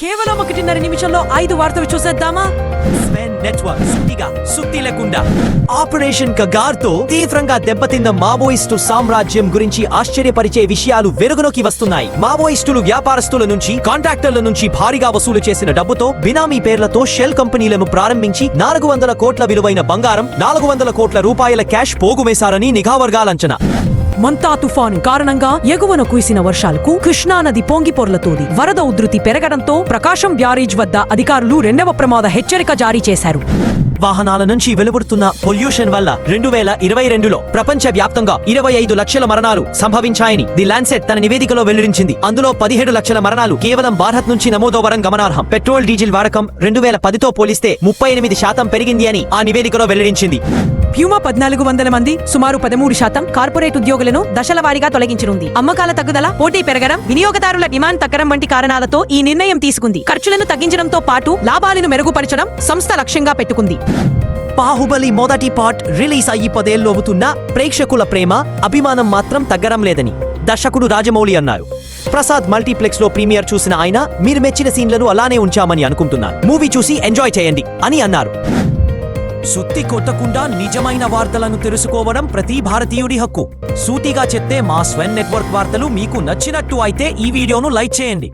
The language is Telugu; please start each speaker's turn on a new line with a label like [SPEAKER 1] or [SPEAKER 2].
[SPEAKER 1] కేవలం ఒకటిన్నర నిమిషంలో ఐదు వార్తలు చూసేద్దామా?
[SPEAKER 2] స్పెన్ నెట్వర్క్ సుత్తిగా సుత్తి లేకుండా. ఆపరేషన్ కగార్తో తీవ్రంగా దెబ్బతిన్న మావోయిస్టు సామ్రాజ్యం గురించి ఆశ్చర్యపరిచే విషయాలు వెలుగులోకి వస్తున్నాయి. మావోయిస్టులు వ్యాపారస్తుల నుంచి కాంట్రాక్టర్ల నుంచి భారీగా వసూలు చేసిన డబ్బుతో బినామీ పేర్లతో షెల్ కంపెనీలను ప్రారంభించి నాలుగు వందల కోట్ల విలువైన బంగారం నాలుగు వందల కోట్ల రూపాయల క్యాష్ పోగుమేశారని నిఘా వర్గాల అంచనా
[SPEAKER 1] మంతా తుఫాను కారణంగా ఎగువన కురిసిన వర్షాలకు కృష్ణా నది పొంగిపొర్లతోంది వరద ఉధృతి పెరగడంతో ప్రకాశం బ్యారేజ్ వద్ద అధికారులు రెండవ ప్రమాద హెచ్చరిక జారీ చేశారు.
[SPEAKER 2] వాహనాల నుంచి వెలువడుతున్న పొల్యూషన్ వల్ల రెండు వేల ఇరవై రెండులో ప్రపంచ వ్యాప్తంగా ఇరవై ఐదు లక్షల మరణాలు సంభవించాయని ది లాన్సెట్ తన నివేదికలో వెల్లడించింది. అందులో పదిహేడు లక్షల మరణాలు కేవలం భారత్ నుంచి నమోదోవరం గమనార్హం. పెట్రోల్ డీజిల్ వాడకం రెండు వేల పదితో పోలిస్తే ముప్పై ఎనిమిది శాతం పెరిగింది అని ఆ నివేదికలో వెల్లడించింది.
[SPEAKER 1] ప్యూమా పద్నాలుగు వందల మంది సుమారు పదమూడు శాతం కార్పొరేట్ ఉద్యోగులను దశల వారీగా తొలగించనుంది. అమ్మకాల తగ్గుదల పోటీ పెరగడం వినియోగదారుల డిమాండ్ తగ్గడం వంటి కారణాలతో ఈ నిర్ణయం తీసుకుంది. ఖర్చులను తగ్గించడంతో పాటు లాభాలను మెరుగుపరచడం సంస్థ లక్ష్యంగా పెట్టుకుంది.
[SPEAKER 2] బాహుబలి మొదటి పార్ట్ రిలీజ్ అయ్యి పదేళ్ళవుతున్నా ప్రేక్షకుల ప్రేమ అభిమానం మాత్రం తగ్గడం లేదని దర్శకుడు రాజమౌళి అన్నారు. ప్రసాద్ మల్టీప్లెక్స్లో ప్రీమియర్ చూసిన ఆయన మీరు మెచ్చిన సీన్లను అలానే ఉంచామని అనుకుంటున్నారు. మూవీ చూసి ఎంజాయ్ చేయండి అని అన్నారు. సుత్తి కొట్టకుండా నిజమైన వార్తలను తెలుసుకోవడం ప్రతి భారతీయుడి హక్కు. సూటిగా చెప్తే మా స్వెన్ నెట్వర్క్ వార్తలు మీకు నచ్చినట్టు అయితే ఈ వీడియోను లైక్ చేయండి.